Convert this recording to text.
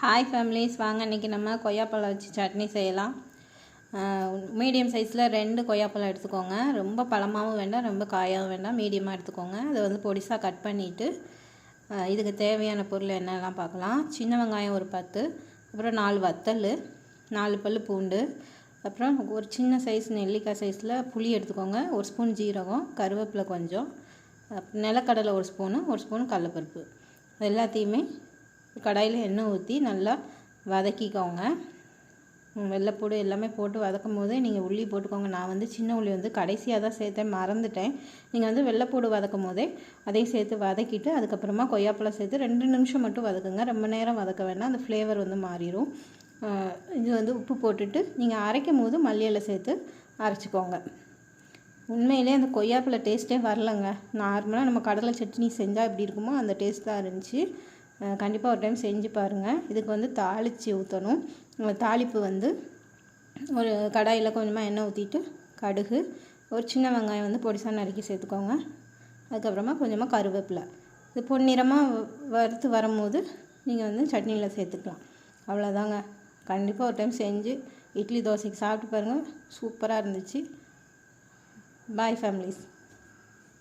Hi families வாங்க இன்றைக்கி நம்ம கொய்யாப்பழம் வச்சு சட்னி செய்யலாம். மீடியம் சைஸில் ரெண்டு கொய்யாப்பழம் எடுத்துக்கோங்க. ரொம்ப பழமாகவும் வேண்டாம் ரொம்ப காயாகவும் வேண்டாம். மீடியமாக எடுத்துக்கோங்க. அதை வந்து பொடிசாக கட் பண்ணிவிட்டு இதுக்கு தேவையான பொருள் என்னெல்லாம் பார்க்கலாம். சின்ன வெங்காயம் ஒரு பத்து அப்புறம் நாலு வத்தல் நாலு பல் பூண்டு அப்புறம் ஒரு சின்ன சைஸ் நெல்லிக்காய் சைஸில் புளி எடுத்துக்கோங்க. ஒரு ஸ்பூன் ஜீரகம் கருவேப்பிலை கொஞ்சம் நிலக்கடலை ஒரு ஸ்பூனு ஒரு ஸ்பூன் கடலப்பருப்பு. எல்லாத்தையுமே கடாயில் எண்ணெய் ஊற்றி நல்லா வதக்கிக்கோங்க. வெள்ளைப்பூடு எல்லாமே போட்டு வதக்கும் போது நீங்கள் உள்ளி போட்டுக்கோங்க. நான் வந்து சின்ன உள்ளி வந்து கடைசியாக தான் சேர்த்தேன் மறந்துட்டேன். நீங்கள் வந்து வெள்ளைப்பூடு வதக்கும் போதே அதையும் சேர்த்து வதக்கிட்டு அதுக்கப்புறமா கொய்யாப்பழம் சேர்த்து ரெண்டு நிமிஷம் மட்டும் வதக்குங்க. ரொம்ப நேரம் வதக்க வேண்டாம். அந்த ஃப்ளேவர் வந்து மாறிடும் இது வந்து உப்பு போட்டுட்டு நீங்கள் அரைக்கும் போது மல்லியில் சேர்த்து அரைச்சிக்கோங்க. உண்மையிலே அந்த கொய்யாப்பழ டேஸ்ட்டே வரலங்க. நார்மலாக நம்ம கடலை சட்னி செஞ்சால் எப்படி இருக்குமோ அந்த டேஸ்ட் தான் இருந்துச்சு. கண்டிப்பாக ஒரு டைம் செஞ்சு பாருங்கள் இதுக்கு வந்து தாளித்து ஊற்றணும் தாளிப்பு வந்து ஒரு கடாயில் கொஞ்சமாக எண்ணெய் ஊற்றிட்டு கடுகு ஒரு சின்ன வெங்காயம் வந்து பொடிசாக நறுக்கி சேர்த்துக்கோங்க. அதுக்கப்புறமா கொஞ்சமாக கருவேப்பிலை. இது பொன்னிறமாக வறுத்து வரும்போது நீங்கள் வந்து சட்னியில் சேர்த்துக்கலாம். அவ்வளோதாங்க கண்டிப்பாக ஒரு டைம் செஞ்சு இட்லி தோசைக்கு சாப்பிட்டு பாருங்கள் சூப்பராக இருந்துச்சு. பாய் ஃபேமிலிஸ்